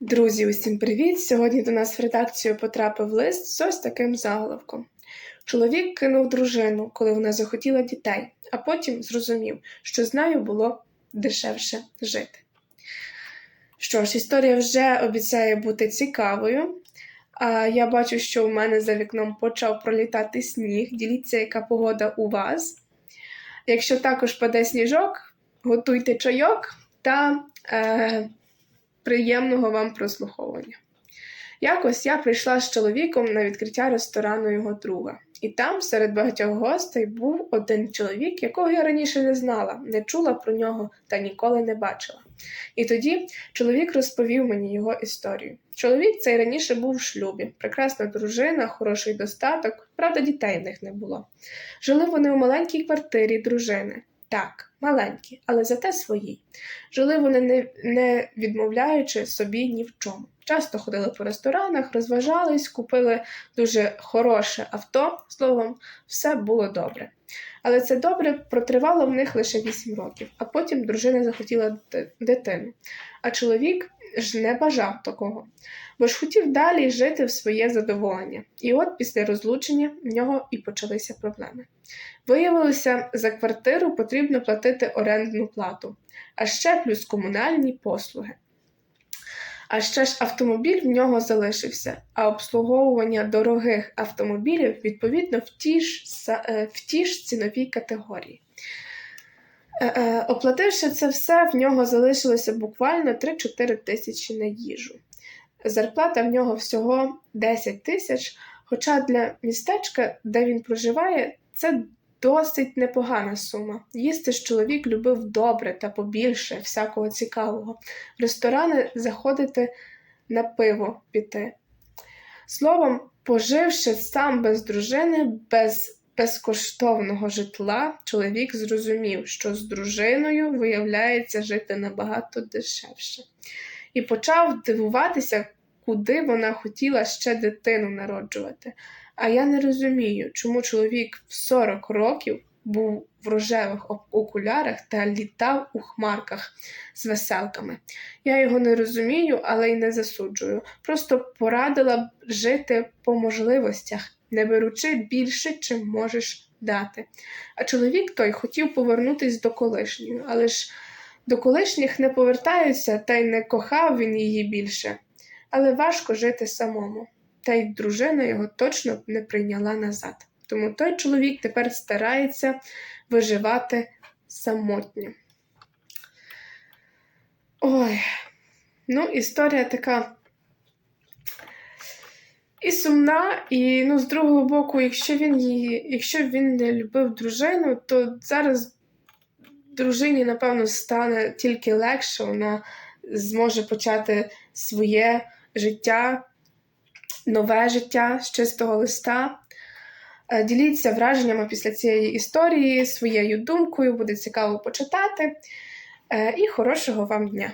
Друзі, усім привіт! Сьогодні до нас в редакцію потрапив лист з ось таким заголовком. Чоловік кинув дружину, коли вона захотіла дітей, а потім зрозумів, що з нею було дешевше жити. Що ж, історія вже обіцяє бути цікавою. А я бачу, що у мене за вікном почав пролітати сніг. Діліться, яка погода у вас. Якщо також паде сніжок, готуйте чайок та е, приємного вам прослуховування. Якось я прийшла з чоловіком на відкриття ресторану його друга, і там, серед багатьох гостей, був один чоловік, якого я раніше не знала, не чула про нього та ніколи не бачила. І тоді чоловік розповів мені його історію. Чоловік цей раніше був в шлюбі, прекрасна дружина, хороший достаток, правда, дітей в них не було. Жили вони у маленькій квартирі дружини. Так, маленькі, але зате свої. Жили вони не, не відмовляючи собі ні в чому. Часто ходили по ресторанах, розважались, купили дуже хороше авто. Словом, все було добре. Але це добре протривало в них лише 8 років, а потім дружина захотіла дитину. А чоловік ж не бажав такого, бо ж хотів далі жити в своє задоволення. І от після розлучення в нього і почалися проблеми. Виявилося, за квартиру потрібно платити орендну плату, а ще плюс комунальні послуги. А ще ж автомобіль в нього залишився, а обслуговування дорогих автомобілів відповідно в ті ж, е, в ті ж ціновій категорії. Е, е, Оплативши це все, в нього залишилося буквально 3-4 тисячі на їжу. Зарплата в нього всього 10 тисяч, хоча для містечка, де він проживає, це досить непогана сума. Їсти ж чоловік любив добре та побільше всякого цікавого. В ресторани заходити на пиво піти. Словом, поживши сам без дружини, без безкоштовного житла, чоловік зрозумів, що з дружиною виявляється жити набагато дешевше. І почав дивуватися, куди вона хотіла ще дитину народжувати. А я не розумію, чому чоловік в 40 років був в рожевих окулярах та літав у хмарках з веселками. Я його не розумію, але й не засуджую. Просто порадила б жити по можливостях, не беручи більше, чим можеш дати. А чоловік той хотів повернутись до колишньої, але ж до колишніх не повертаються, та й не кохав він її більше. Але важко жити самому та й дружина його точно б не прийняла назад. Тому той чоловік тепер старається виживати самотньо. Ой, ну, історія така і сумна, і ну, з другого боку, якщо він її, якщо він не любив дружину, то зараз дружині, напевно, стане тільки легше, вона зможе почати своє життя нове життя з чистого листа. Е, Діліться враженнями після цієї історії, своєю думкою, буде цікаво почитати. Е, І хорошого вам дня!